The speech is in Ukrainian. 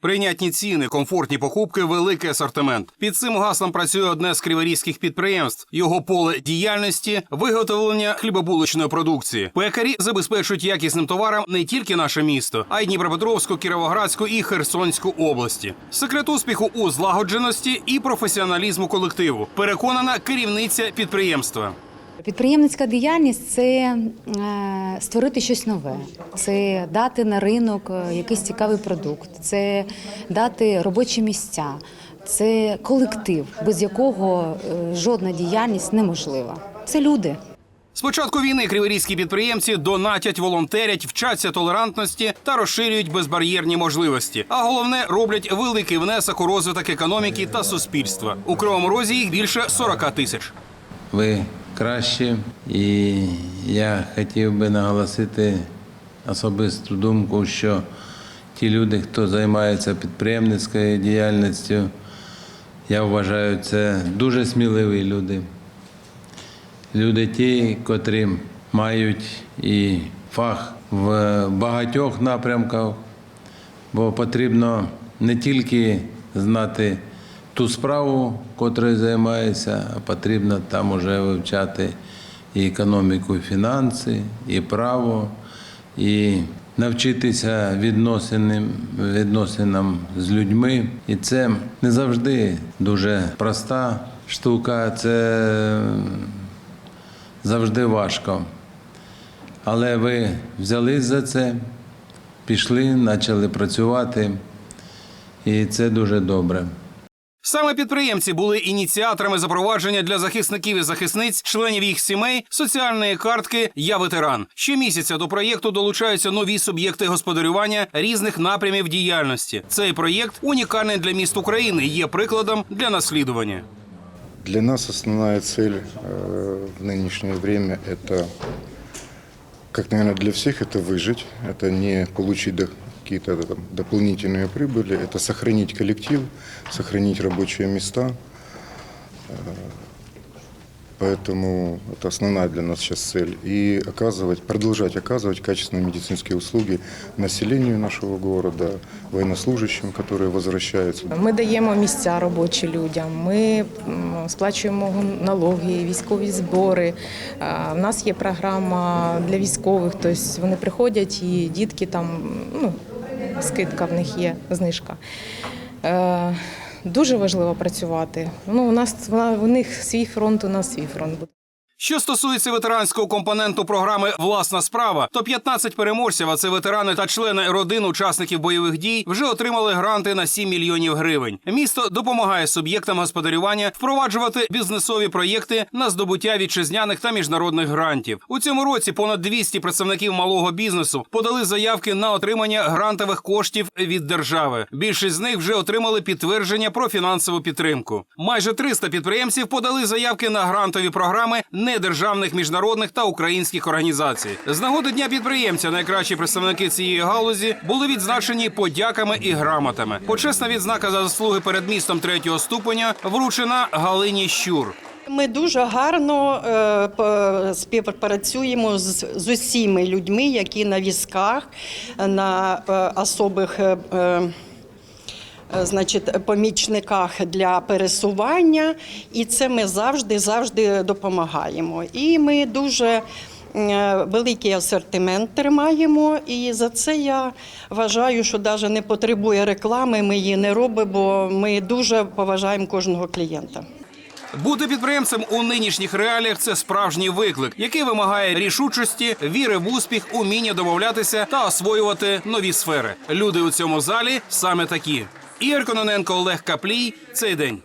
Прийнятні ціни, комфортні покупки, великий асортимент. Під цим гаслом працює одне з криворізьких підприємств. Його поле діяльності виготовлення хлібобулочної продукції. Пекарі забезпечують якісним товаром не тільки наше місто, а й Дніпропетровську, Кіровоградську і Херсонську області. Секрет успіху у злагодженості і професіоналізму колективу. Переконана керівниця підприємства. Підприємницька діяльність це е, створити щось нове, це дати на ринок е, якийсь цікавий продукт, це дати робочі місця, це колектив, без якого е, жодна діяльність неможлива. Це люди. З початку війни криворізькі підприємці донатять, волонтерять, вчаться толерантності та розширюють безбар'єрні можливості. А головне роблять великий внесок у розвиток економіки та суспільства. У кривому розі їх більше 40 тисяч. ви кращі, і я хотів би наголосити особисту думку, що ті люди, хто займається підприємницькою діяльністю, я вважаю, це дуже сміливі люди. Люди ті, котрі мають і фах в багатьох напрямках, бо потрібно не тільки знати ту справу, котрою займається, потрібно там уже вивчати і економіку, і фінанси, і право, і навчитися відносинам, відносинам з людьми. І це не завжди дуже проста штука, це завжди важко. Але ви взялись за це, пішли, почали працювати, і це дуже добре. Саме підприємці були ініціаторами запровадження для захисників і захисниць, членів їх сімей, соціальної картки Я ветеран. Щомісяця до проєкту долучаються нові суб'єкти господарювання різних напрямів діяльності. Цей проєкт унікальний для міст України, є прикладом для наслідування. Для нас основная цель э, в нынешнее время – это, как, наверное, для всех, это выжить, это не получить до- какие-то там дополнительные прибыли, это сохранить коллектив, сохранить рабочие места. Э, Поэтому это основная для нас сейчас цель. И оказывать, продолжать оказывать качественные медицинские услуги населению нашего города, военнослужащим, которые возвращаются. Ми даємо місця робочі людям, ми м, сплачуємо налоги, військові збори. А, В нас є програма для військових, тобто вони приходять і дітки там, ну, скидка в них є, знижка. Е, Дуже важливо працювати. Ну, у нас у них свій фронт, у нас свій фронт. Що стосується ветеранського компоненту програми Власна справа, то 15 переможців, а це ветерани та члени родин учасників бойових дій, вже отримали гранти на 7 мільйонів гривень. Місто допомагає суб'єктам господарювання впроваджувати бізнесові проєкти на здобуття вітчизняних та міжнародних грантів. У цьому році понад 200 представників малого бізнесу подали заявки на отримання грантових коштів від держави. Більшість з них вже отримали підтвердження про фінансову підтримку. Майже 300 підприємців подали заявки на грантові програми недержавних міжнародних та українських організацій. З нагоди дня підприємця найкращі представники цієї галузі були відзначені подяками і грамотами. Почесна відзнака за заслуги перед містом третього ступеня вручена Галині Щур. Ми дуже гарно е, співпрацюємо з, усіма людьми, які на візках, на е, особих. Е, Значить, помічниках для пересування, і це ми завжди завжди допомагаємо. І ми дуже е, великий асортимент тримаємо. І за це я вважаю, що навіть не потребує реклами. Ми її не робимо, бо ми дуже поважаємо кожного клієнта. Бути підприємцем у нинішніх реаліях це справжній виклик, який вимагає рішучості, віри в успіх, уміння домовлятися та освоювати нові сфери. Люди у цьому залі саме такі. Ігор Кононенко, Олег Каплій. Цей день.